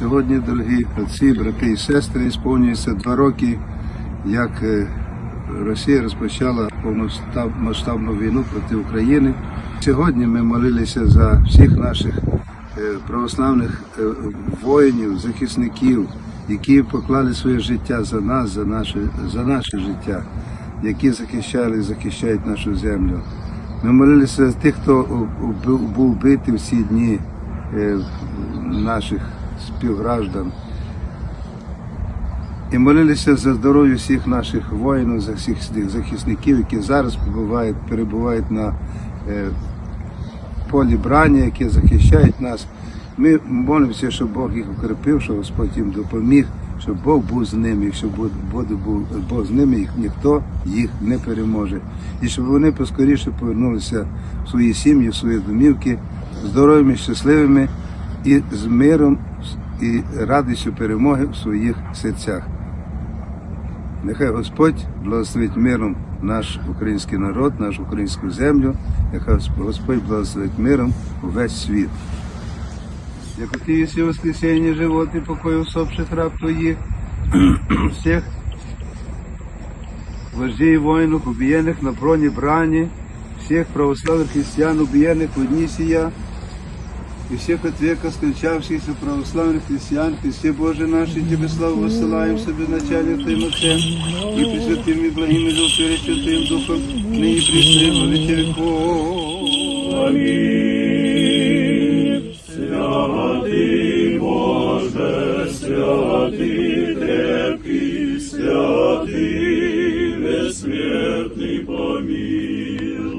Сьогодні, дорогі отці, брати і сестри, сповнюється два роки, як е, Росія розпочала повномасштабну війну проти України. Сьогодні ми молилися за всіх наших е, православних е, воїнів, захисників, які поклали своє життя за нас, за наше, за наше життя, які захищали і захищають нашу землю. Ми молилися за тих, хто був вбитий в ці дні наших співграждан. І молилися за здоров'я всіх наших воїнів, за всіх захисників, які зараз побувають, перебувають на е, полі брані, які захищають нас. Ми молимося, щоб Бог їх укріпив, щоб Господь їм допоміг, щоб Бог був з ними, буде, буде був Бог з ними, їх ніхто їх не переможе. І щоб вони поскоріше повернулися в свої сім'ї, в свої домівки, здоровими, щасливими і з миром і радістю перемоги в своїх серцях. Нехай Господь благословить миром наш український народ, нашу українську землю, нехай Господь благословить миром увесь світ. Як ти єси воскресенье живот и покой усопших раб твоих, всех вождей и воинов, убиенных на броне брани, всех православных христиан, убиенных в дни сия, и всех от века скончавшихся православных христиан, Христе Боже наши, Тебе славу высылаем себе начальник Твоим Отцем, и пресвятым и благим и Твоим Духом, ныне пресвятым во веки веков. Аминь. Святый Боже, святый крепкий, святый бессмертный помилуй.